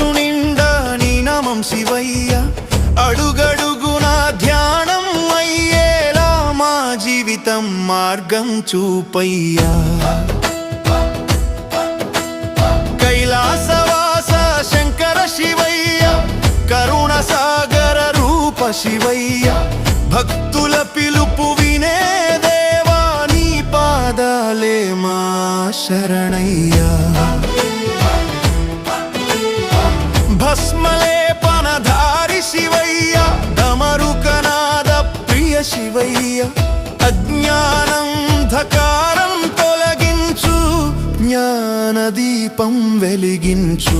మనసు నిండా నీ నామం శివయ్య. అడుగడుగున ధ్యానం అయ్యేలా మా జీవితం మార్గం చూపయ్యా. కైలాసవాస శంకర శివయ్య కరుణ సాగర రూప శివయ్య. భక్తుల పిలుపు వినే దేవా నీ పాదాలే మా శరణయ్యా. ప్రియ శివయ్య అజ్ఞానంధకారం తొలగించు జ్ఞానదీపం వెలిగించు.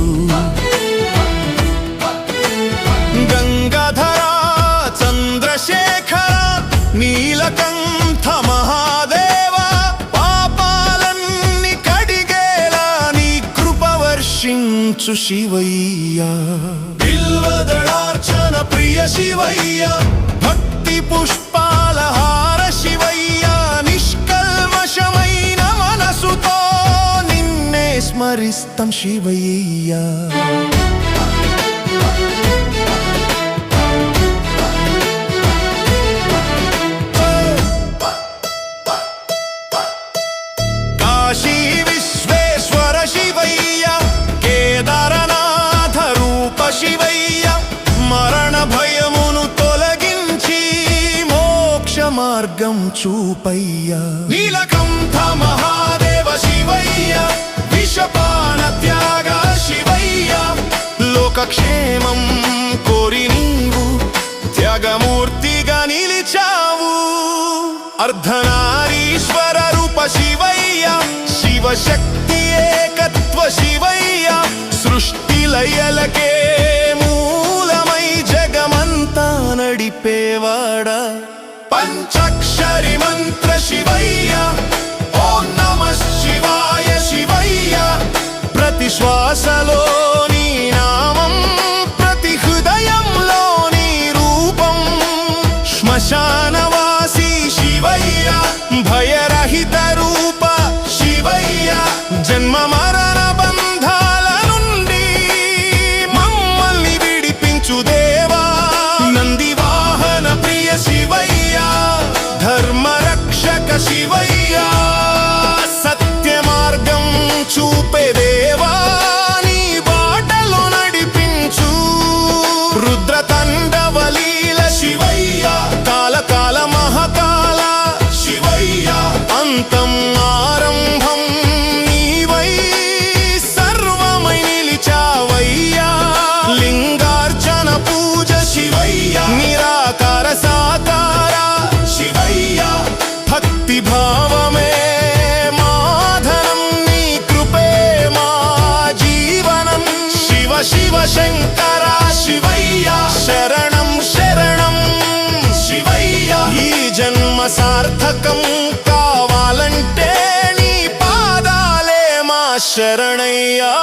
గంగాధర చంద్రశేఖర నీలకంఠ మహాదేవ పాపాలన్నీ కడిగేలా నీ కృప వర్షించు బిల్వదళార్చన ప్రియ శివయ్యా భక్తి పుష్ప హార శివయ్య నిష్కల్మషమైన మనసుతో నిన్నే స్మరిస్తాం శివయ్య. కాశీ విశ్వేశ్వర శివయ్య కేదారనాథ రూప శివయ్య మరణ భయ మార్గం చూపయ్యా. నీలకంఠ మహాదేవ శివయ్య విషపాన త్యాగ శివయ్య. లోకక్షేమం కోరి నీవు త్యాగమూర్తిగా నిలిచావు. అర్ధనారీశ్వర రూప శివయ్య శివశక్తి ఏకత్వ శివయ్య. సృష్టి లయలకే మూలమై జగమంతా నడిపేవాడా. పంచాక్షరి మంత్ర శివయ్య ఓం నమ శివాయ శివయ్య ప్రతి శ్వాసలో నీ నామం ప్రతి హృదయంలో నీ రూపం శ్మశానవాసి శివయ్య రక్షక శివయ్యా సత్య మార్గం చూపే దేవా. శంకర శివయ్య. శరణం శరణం శివయ్య. ఈ జన్మ సార్థకం కావాలంటే నీ పాదాలే మా శరణయ్యా.